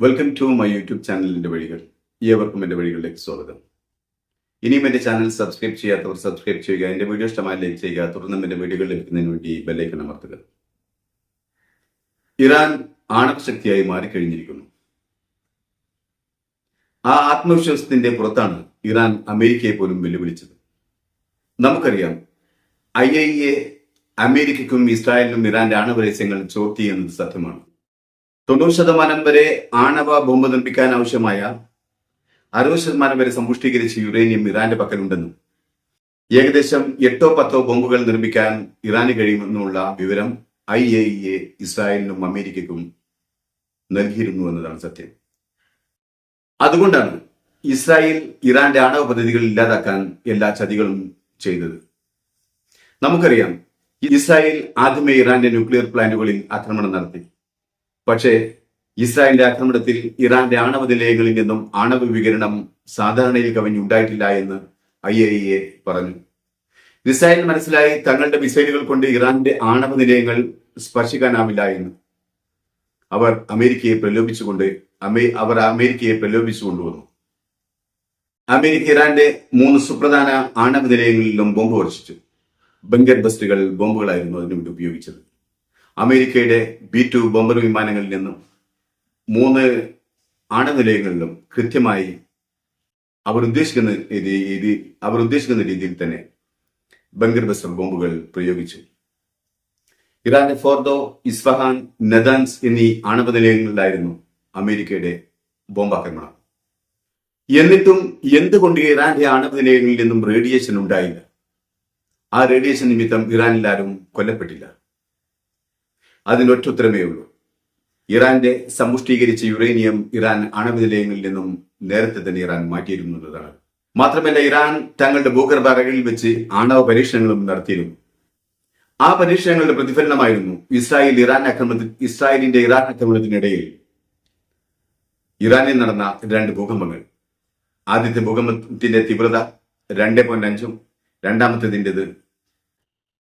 Welcome to my YouTube ചാനലിന്റെ വഴികൾ. ഏവർക്കും എന്റെ വഴികളിലേക്ക് സ്വാഗതം. ഇനിയും എന്റെ ചാനൽ സബ്സ്ക്രൈബ് ചെയ്യാത്തവർ സബ്സ്ക്രൈബ് ചെയ്യുക എന്റെ വീഡിയോ ഇഷ്ടമായി ലൈക്ക് ചെയ്യുക തുടർന്നും എന്റെ വീഡിയോകൾ ലഭിക്കുന്നതിന് വേണ്ടി ബെല്ലൈക്കൺ അമർത്തുക. ഇറാൻ ആണവ ആണവശക്തിയായി മാറിക്കഴിഞ്ഞിരിക്കുന്നു. ആ ആത്മവിശ്വാസത്തിന്റെ പുറത്താണ് ഇറാൻ അമേരിക്കയെ പോലും വെല്ലുവിളിച്ചത്. നമുക്കറിയാം ഐ ഐ എ അമേരിക്കയ്ക്കും ഇസ്രായേലിനും ഇറാന്റെ ആണവ രഹസ്യങ്ങൾ ചോർത്തി എന്നത് സത്യമാണ്. തൊണ്ണൂറ് ശതമാനം വരെ ആണവ ബോംബ് നിർമ്മിക്കാൻ ആവശ്യമായ അറുപത് ശതമാനം വരെ സമ്പുഷ്ടീകരിച്ച യുറേനിയം ഇറാന്റെ പക്കലുണ്ടെന്നും ഏകദേശം എട്ടോ പത്തോ ബോംബുകൾ നിർമ്മിക്കാൻ ഇറാന് കഴിയുമെന്നുള്ള വിവരം ഐ എ ഇ എ ഇസ്രായേലിനും അമേരിക്കയ്ക്കും നൽകിയിരുന്നു എന്നതാണ് സത്യം. അതുകൊണ്ടാണ് ഇസ്രായേൽ ഇറാന്റെ ആണവ പദ്ധതികൾ ഇല്ലാതാക്കാൻ എല്ലാ ചതികളും ചെയ്തത്. നമുക്കറിയാം ഇസ്രായേൽ ആദ്യമേ ഇറാന്റെ ന്യൂക്ലിയർ പ്ലാന്റുകളിൽ ആക്രമണം നടത്തി. പക്ഷേ ഇസ്രായേലിന്റെ ആക്രമണത്തിൽ ഇറാന്റെ ആണവ നിലയങ്ങളിൽ നിന്നും ആണവ വികിരണം സാധാരണയിൽ കവിഞ്ഞുണ്ടായിട്ടില്ല എന്ന് ഐ എ എ പറഞ്ഞു. ഇസ്രായേൽ മനസ്സിലായി തങ്ങളുടെ മിസൈലുകൾ കൊണ്ട് ഇറാന്റെ ആണവ നിലയങ്ങൾ സ്പർശിക്കാനാവില്ല എന്ന്. അവർ അമേരിക്കയെ പ്രലോഭിച്ചുകൊണ്ട് അമേ അവർ അമേരിക്കയെ പ്രലോഭിച്ചു കൊണ്ടുവന്നു അമേരിക്ക ഇറാന്റെ മൂന്ന് സുപ്രധാന ആണവ നിലയങ്ങളിലും ബോംബ് വർഷിച്ചു. ബങ്കർ ബസ്റ്റുകൾ ബോംബുകളായിരുന്നു അതിനുവേണ്ടി ഉപയോഗിച്ചത്. അമേരിക്കയുടെ ബി ടു ബോംബർ വിമാനങ്ങളിൽ നിന്നും മൂന്ന് ആണനിലയങ്ങളിലും കൃത്യമായി അവർ ഉദ്ദേശിക്കുന്ന രീതി അവർ ഉദ്ദേശിക്കുന്ന രീതിയിൽ തന്നെ ബങ്കർ ബോംബുകൾ പ്രയോഗിച്ചു. ഇറാന്റെ ഫോർദോ ഇസ്ഫഹാൻ നദാൻസ് എന്നീ ആണവ നിലയങ്ങളിലായിരുന്നു അമേരിക്കയുടെ ബോംബാക്രമണം. എന്നിട്ടും എന്തുകൊണ്ട് ഇറാന്റെ ആണവ നിലയങ്ങളിൽ നിന്നും റേഡിയേഷൻ ഉണ്ടായില്ല? ആ റേഡിയേഷൻ നിമിത്തം ഇറാനിൽ ആരും കൊല്ലപ്പെട്ടില്ല. അതിനൊറ്റ ഉത്തരമേ ഉള്ളൂ ഇറാന്റെ സമ്പുഷ്ടീകരിച്ച യുറേനിയം ഇറാൻ ആണവ നിലയങ്ങളിൽ നിന്നും നേരത്തെ തന്നെ ഇറാൻ മാറ്റിയിരുന്നതാണ്. മാത്രമല്ല ഇറാൻ തങ്ങളുടെ ഭൂഗർഭ അറകളിൽ വെച്ച് ആണവ പരീക്ഷണങ്ങളും നടത്തിയിരുന്നു. ആ പരീക്ഷണങ്ങളുടെ പ്രതിഫലനമായിരുന്നു ഇസ്രായേൽ ഇറാൻ ആക്രമണത്തിൽ ഇസ്രായേലിന്റെ ഇറാൻ ആക്രമണത്തിനിടയിൽ ഇറാനിൽ നടന്ന രണ്ട് ഭൂകമ്പങ്ങൾ. ആദ്യത്തെ ഭൂകമ്പത്തിന്റെ തീവ്രത രണ്ട് പോയിന്റ് അഞ്ചും രണ്ടാമത്തേതിന്റെത്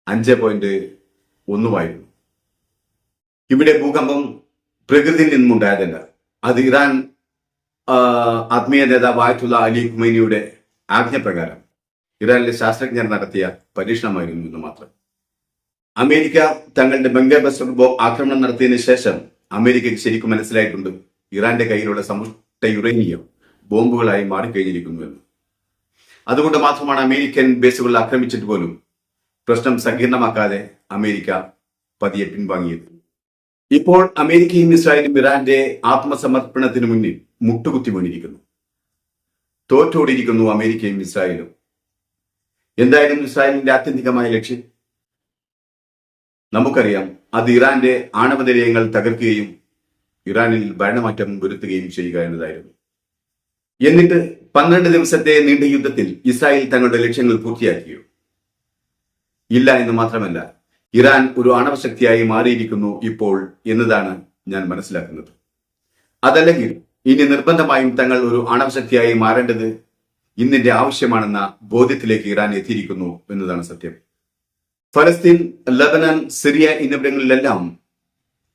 അഞ്ച് പോയിന്റ് ഒന്നുമായിരുന്നു. ഇവിടെ ഭൂകമ്പം പ്രകൃതിയിൽ നിന്നുണ്ടായതല്ല അത് ഇറാൻ ആത്മീയ നേതാവ് ആയത്തുള്ള അലി ഖുമൈനിയുടെ ആജ്ഞപ്രകാരം ഇറാനിലെ ശാസ്ത്രജ്ഞർ നടത്തിയ പരീക്ഷണമായിരുന്നു എന്ന് മാത്രം. അമേരിക്ക തങ്ങളുടെ ബംഗാൾ ബസ്റ്റർ ആക്രമണം നടത്തിയതിനു ശേഷം അമേരിക്കയ്ക്ക് ശരിക്കും മനസ്സിലായിട്ടുണ്ട് ഇറാന്റെ കയ്യിലുള്ള സമുഷ്ട യുറേനിയം ബോംബുകളായി മാറിക്കഴിഞ്ഞിരിക്കുന്നുവെന്ന് അതുകൊണ്ട് മാത്രമാണ് അമേരിക്കൻ ബേസുകൾ ആക്രമിച്ചിട്ട് പോലും പ്രശ്നം സങ്കീർണമാക്കാതെ അമേരിക്ക പതിയെ പിൻവാങ്ങിയത്. ഇപ്പോൾ അമേരിക്കയും ഇസ്രായേലും ഇറാന്റെ ആത്മസമർപ്പണത്തിന് മുന്നിൽ മുട്ടുകുത്തി വീണിരിക്കുന്നു. തോറ്റോടിയിരിക്കുന്നു അമേരിക്കയും ഇസ്രായേലും. എന്തായിരുന്നു ഇസ്രായേലിന്റെ ആത്യന്തികമായ ലക്ഷ്യം? നമുക്കറിയാം അത് ഇറാന്റെ ആണവ നിലയങ്ങൾ തകർക്കുകയും ഇറാനിൽ ഭരണമാറ്റം വരുത്തുകയും ചെയ്യുക എന്നതായിരുന്നു. എന്നിട്ട് പന്ത്രണ്ട് ദിവസത്തെ നീണ്ട യുദ്ധത്തിൽ ഇസ്രായേൽ തങ്ങളുടെ ലക്ഷ്യങ്ങൾ പൂർത്തിയാക്കിയോ? ഇല്ല എന്ന് മാത്രമല്ല ഇറാൻ ഒരു ആണവശക്തിയായി മാറിയിരിക്കുന്നു ഇപ്പോൾ എന്നതാണ് ഞാൻ മനസ്സിലാക്കുന്നത്. അതല്ലെങ്കിൽ ഇനി നിർബന്ധമായും തങ്ങൾ ഒരു ആണവശക്തിയായി മാറേണ്ടത് ഇന്നിന്റെ ആവശ്യമാണെന്ന ബോധ്യത്തിലേക്ക് ഇറാൻ എത്തിയിരിക്കുന്നു എന്നതാണ് സത്യം. ഫലസ്തീൻ ലബനൻ സിറിയ എന്നിവിടങ്ങളിലെല്ലാം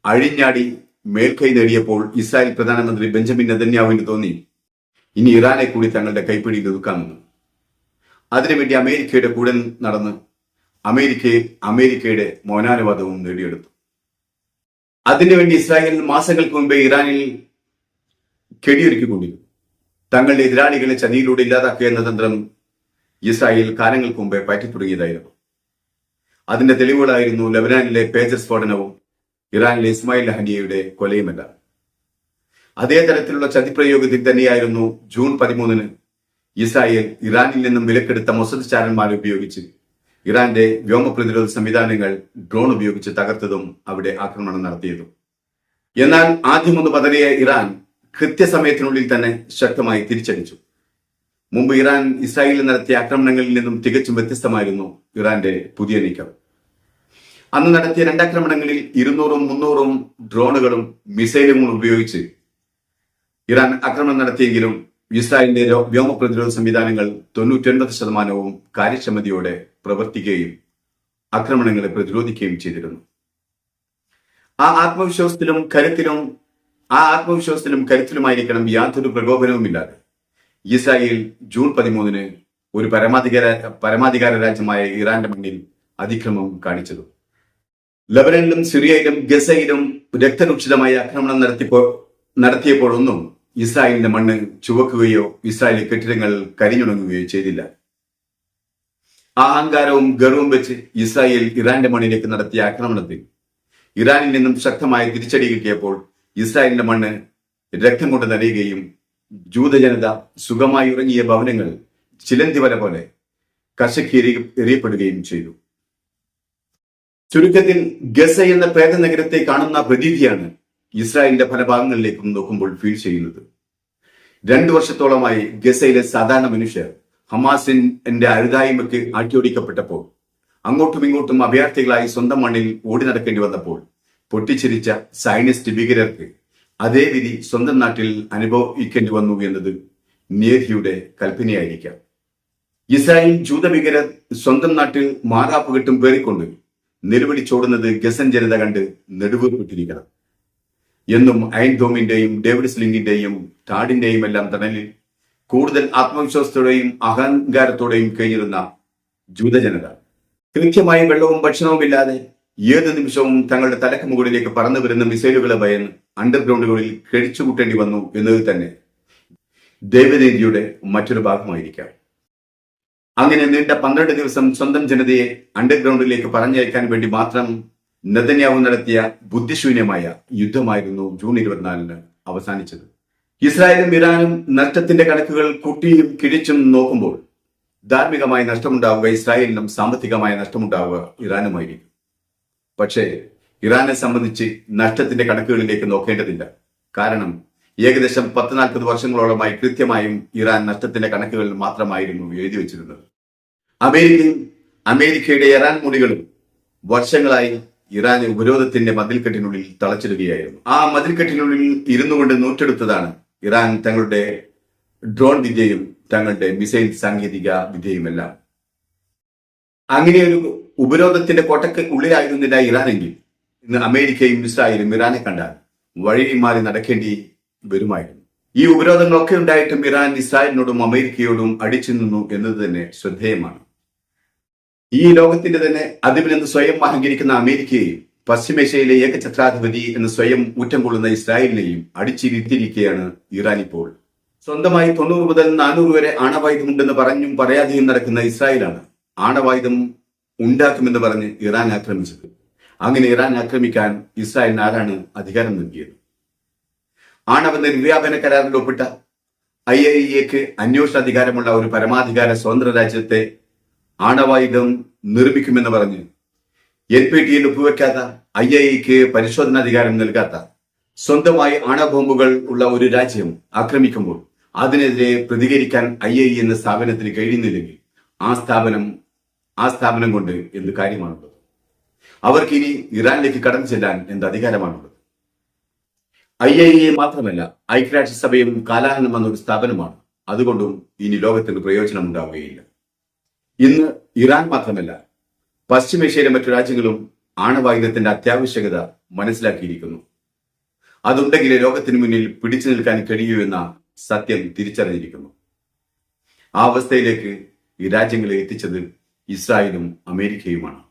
അഴിഞ്ഞാടി മേൽക്കൈ നേടിയപ്പോൾ ഇസ്രായേൽ പ്രധാനമന്ത്രി ബെഞ്ചമിൻ നെതന്യാവിന് തോന്നി ഇനി ഇറാനെ കൂടി തങ്ങളുടെ കൈപ്പിടിയിൽ ഒതുക്കാമെന്ന്. അതിനുവേണ്ടി അമേരിക്കയുടെ കൂടെ നടന്ന് അമേരിക്കയെ അമേരിക്കയുടെ മൗനാനുവാദവും നേടിയെടുത്തു. അതിനുവേണ്ടി ഇസ്രായേൽ മാസങ്ങൾക്ക് മുമ്പേ ഇറാനിൽ കെടിയൊരുക്കിക്കൊണ്ടിരുന്നു. തങ്ങളുടെ എതിരാളികളെ ചതിയിലൂടെ ഇല്ലാതാക്കുക എന്ന തന്ത്രം ഇസ്രായേൽ കാലങ്ങൾക്ക് മുമ്പേ പറ്റി തുടങ്ങിയതായിരുന്നു അതിന്റെ തെളിവുകളായിരുന്നു ലബനാനിലെ പേജർ സ്ഫോടനവും ഇറാനിലെ ഇസ്മായിൽ ഹനിയയുടെ കൊലയുമെല്ലാം. അതേ തരത്തിലുള്ള ചതിപ്രയോഗത്തിൽ തന്നെയായിരുന്നു ജൂൺ പതിമൂന്നിന് ഇസ്രായേൽ ഇറാനിൽ നിന്നും വിലക്കെടുത്ത മൊസദ് ചാരന്മാരെ ഉപയോഗിച്ച് ഇറാന്റെ വ്യോമ പ്രതിരോധ സംവിധാനങ്ങൾ ഡ്രോൺ ഉപയോഗിച്ച് തകർത്തതും അവിടെ ആക്രമണം നടത്തിയതും. എന്നാൽ ആദ്യമൊന്ന് പതറിയ ഇറാൻ കൃത്യസമയത്തിനുള്ളിൽ തന്നെ ശക്തമായി തിരിച്ചടിച്ചു. മുമ്പ് ഇറാൻ ഇസ്രായേലിൽ നടത്തിയ ആക്രമണങ്ങളിൽ നിന്നും തികച്ചും വ്യത്യസ്തമായിരുന്നു ഇറാന്റെ പുതിയ നീക്കം. അന്ന് നടത്തിയ രണ്ടാക്രമണങ്ങളിൽ ഇരുന്നൂറും മുന്നൂറും ഡ്രോണുകളും മിസൈലുകളും ഉപയോഗിച്ച് ഇറാൻ ആക്രമണം നടത്തിയെങ്കിലും ഇസ്രായേലിന്റെ വ്യോമ പ്രതിരോധ സംവിധാനങ്ങൾ തൊണ്ണൂറ്റൊൻപത് ശതമാനവും കാര്യക്ഷമതയോടെ പ്രവർത്തിക്കുകയും ആക്രമണങ്ങളെ പ്രതിരോധിക്കുകയും ചെയ്തിരുന്നു. ആ ആത്മവിശ്വാസത്തിലും കരുത്തിലും ആ ആത്മവിശ്വാസത്തിലും കരുത്തിലുമായിരിക്കണം യാതൊരു പ്രകോപനവുമില്ലാതെ. ഇസ്രായേൽ ജൂൺ പതിമൂന്നിന് ഒരു പരമാധികാര പരമാധികാര രാജ്യമായ ഇറാന്റെ മണ്ണിൽ അതിക്രമം കാണിച്ചത്. ലബനനിലും സിറിയയിലും ഗസയിലും രക്തരൂക്ഷിതമായ ആക്രമണം നടത്തിയപ്പോൾ നടത്തിയപ്പോഴൊന്നും ഇസ്രായേലിന്റെ മണ്ണ് ചുവക്കുകയോ ഇസ്രായേലി കെട്ടിടങ്ങൾ കരിഞ്ഞുണങ്ങുകയോ ചെയ്തില്ല. അഹങ്കാരവും ഗർവവും വെച്ച് ഇസ്രായേൽ ഇറാന്റെ മണ്ണിലേക്ക് നടത്തിയ ആക്രമണത്തിൽ ഇറാനിൽ നിന്നും ശക്തമായ തിരിച്ചടി കിട്ടിയപ്പോൾ ഇസ്രായേലിന്റെ മണ്ണ് രക്തം കൊണ്ട് നനയുകയും ജൂതജനത സുഖമായി ഉറങ്ങിയ ഭവനങ്ങൾ ചിലന്തി വല പോലെ എറി- എറിയപ്പെടുകയും ചെയ്തു. ചുരുക്കത്തിൽ ഗസ എന്ന പേദ നഗരത്തെ കാണുന്ന പ്രതീതിയാണ് ഇസ്രായേലിന്റെ പല ഭാഗങ്ങളിലേക്കും നോക്കുമ്പോൾ ഫീൽ ചെയ്യുന്നത്. രണ്ടു വർഷത്തോളമായി ഗസയിലെ സാധാരണ മനുഷ്യർ ഹമാസിന്റെ അരുതായ്മയ്ക്ക് ആട്ടിയോടിക്കപ്പെട്ടപ്പോൾ അങ്ങോട്ടും ഇങ്ങോട്ടും അഭയാർത്ഥികളായി സ്വന്തം മണ്ണിൽ ഓടി നടക്കേണ്ടി വന്നപ്പോൾ പൊട്ടിച്ചിരിച്ച സൈനിസ്റ്റ് ഭീകരർക്ക് അതേ വിധി സ്വന്തം നാട്ടിൽ അനുഭവിക്കേണ്ടി വന്നു എന്നത് നേഹിയുടെ കൽപ്പനയായിരിക്കാം. ഇസ്രായേൽ ജൂതഭീകരർ സ്വന്തം നാട്ടിൽ മാറാപ്പുകെട്ടും പേറിക്കൊണ്ട് നിലവിളിച്ചോടുന്നത് ഗസൻ ജനത കണ്ട് നെടുവേർപ്പെട്ടിരിക്കണം. എന്നും ഐൻഡോമിന്റെയും ഡേവിഡ് സ്ലിംഗിന്റെയും ടാഡിന്റെയും എല്ലാം തണലിൽ കൂടുതൽ ആത്മവിശ്വാസത്തോടെയും അഹങ്കാരത്തോടെയും കഴിഞ്ഞിരുന്ന ജൂതജനത. കൃത്യമായും വെള്ളവും ഭക്ഷണവും ഇല്ലാതെ ഏത് നിമിഷവും തങ്ങളുടെ തലക്ക് മുകളിലേക്ക് പറന്നു വരുന്ന മിസൈലുകളെ ഭയന്ന് അണ്ടർഗ്രൗണ്ടുകളിൽ കഴിച്ചുകൂട്ടേണ്ടി വന്നു എന്നത് തന്നെ ദൈവനീതിയുടെ മറ്റൊരു ഭാഗമായിരിക്കാം. അങ്ങനെ നീണ്ട പന്ത്രണ്ട് ദിവസം സ്വന്തം ജനതയെ അണ്ടർഗ്രൗണ്ടിലേക്ക് പറഞ്ഞയക്കാൻ വേണ്ടി മാത്രം നെതന്യാഹു നടത്തിയ ബുദ്ധിശൂന്യമായ യുദ്ധമായിരുന്നു ജൂൺ ഇരുപത്തിനാലിന് അവസാനിച്ചത്. ഇസ്രായേലും ഇറാനും നഷ്ടത്തിന്റെ കണക്കുകൾ കുട്ടിയും കിഴിച്ചും നോക്കുമ്പോൾ ധാർമ്മികമായ നഷ്ടമുണ്ടാവുക ഇസ്രായേലിനും സാമ്പത്തികമായ നഷ്ടമുണ്ടാവുക ഇറാനുമായിരിക്കും. പക്ഷേ ഇറാനെ സംബന്ധിച്ച് നഷ്ടത്തിന്റെ കണക്കുകളിലേക്ക് നോക്കേണ്ടതില്ല. കാരണം ഏകദേശം പത്ത് നാൽപ്പത് വർഷങ്ങളോളമായി കൃത്യമായും ഇറാൻ നഷ്ടത്തിന്റെ കണക്കുകളിൽ മാത്രമായിരുന്നു എഴുതി വെച്ചിരുന്നത്. അമേരിക്കയും അമേരിക്കയുടെ ഇറാൻ മുടികളും വർഷങ്ങളായി ഇറാൻ ഉപരോധത്തിന്റെ മതിൽക്കെട്ടിനുള്ളിൽ തളച്ചിടുകയായിരുന്നു. ആ മതിൽക്കെട്ടിനുള്ളിൽ ഇരുന്നു കൊണ്ട് നൂറ്റെടുത്തതാണ് ഇറാൻ തങ്ങളുടെ ഡ്രോൺ വിദ്യയും തങ്ങളുടെ മിസൈൽ സാങ്കേതിക വിദ്യയുമെല്ലാം അങ്ങനെ ഒരു ഉപരോധത്തിന്റെ കോട്ടയ്ക്ക് ഉള്ളിലായിരുന്നില്ല ഇറാനെങ്കിൽ. ഇന്ന് അമേരിക്കയും ഇസ്രായേലും ഇറാനെ കണ്ടാൽ വഴി മാറി നടക്കേണ്ടി വരുമായിരുന്നു. ഈ ഉപരോധങ്ങളൊക്കെ ഉണ്ടായിട്ടും ഇറാൻ ഇസ്രായേലിനോടും അമേരിക്കയോടും അടിച്ചു നിന്നു എന്നത് തന്നെ ശ്രദ്ധേയമാണ്. ഈ ലോകത്തിന്റെ തന്നെ അതിവിലെന്ന് സ്വയം അഹങ്കരിക്കുന്ന അമേരിക്കയെയും പശ്ചിമേഷ്യയിലെ ഏകഛത്രാധിപതി എന്ന് സ്വയം ഊറ്റം കൊള്ളുന്ന ഇസ്രായേലിനെയും അടിച്ചിരുത്തിയിരിക്കുകയാണ് ഇറാൻ ഇപ്പോൾ. സ്വന്തമായി തൊണ്ണൂറ് മുതൽ നാനൂറ് വരെ ആണവായുധമുണ്ടെന്ന് പറഞ്ഞും പറയാതെയും നടക്കുന്ന ഇസ്രായേലാണ് ആണവായുധം ഉണ്ടാക്കുമെന്ന് പറഞ്ഞ് ഇറാൻ ആക്രമിച്ചത്. അങ്ങനെ ഇറാൻ ആക്രമിക്കാൻ ഇസ്രായേലിന് ആരാണ് അധികാരം നൽകിയത്? ആണവ നിർവ്യാപന കരാറിൽ ഒപ്പിട്ട ഐ ഐ എക്ക് അന്വേഷണ അധികാരമുള്ള ഒരു പരമാധികാര സ്വതന്ത്ര രാജ്യത്തെ ആണവായുധം നിർമ്മിക്കുമെന്ന് പറഞ്ഞ് എൻ പി ടിയിൽ ഒപ്പുവെക്കാത്ത ഐ ഐ പരിശോധനാധികാരം നൽകാത്ത സ്വന്തമായി ആണവബോംബുകൾ ഉള്ള ഒരു രാജ്യം ആക്രമിക്കുമ്പോൾ അതിനെതിരെ പ്രതികരിക്കാൻ ഐ ഐ എന്ന സ്ഥാപനത്തിന് കഴിയുന്നില്ലെങ്കിൽ ആ സ്ഥാപനം ആ സ്ഥാപനം കൊണ്ട് എന്ത് കാര്യമാണുള്ളത്? അവർക്ക് ഇനി ഇറാനിലേക്ക് കടന്നു ചെല്ലാൻ എന്ത് അധികാരമാണുള്ളത്? ഐ ഐ എ മാത്രമല്ല ഐക്യരാഷ്ട്രസഭയും കാലാഹനം ഒരു സ്ഥാപനമാണ്. അതുകൊണ്ടും ഇനി ലോകത്തിന് പ്രയോജനം ഉണ്ടാവുകയില്ല ഇന്ന് ഇറാൻ മാത്രമല്ല പശ്ചിമേഷ്യയിലെ മറ്റു രാജ്യങ്ങളും ആണവായുധത്തിന്റെ അത്യാവശ്യകത മനസ്സിലാക്കിയിരിക്കുന്നു. അതുണ്ടെങ്കിൽ ലോകത്തിന് മുന്നിൽ പിടിച്ചു നിൽക്കാൻ കഴിയൂ എന്ന സത്യം തിരിച്ചറിഞ്ഞിരിക്കുന്നു. ആ അവസ്ഥയിലേക്ക് ഈ രാജ്യങ്ങളെ എത്തിച്ചത് ഇസ്രായേലും അമേരിക്കയുമാണ്.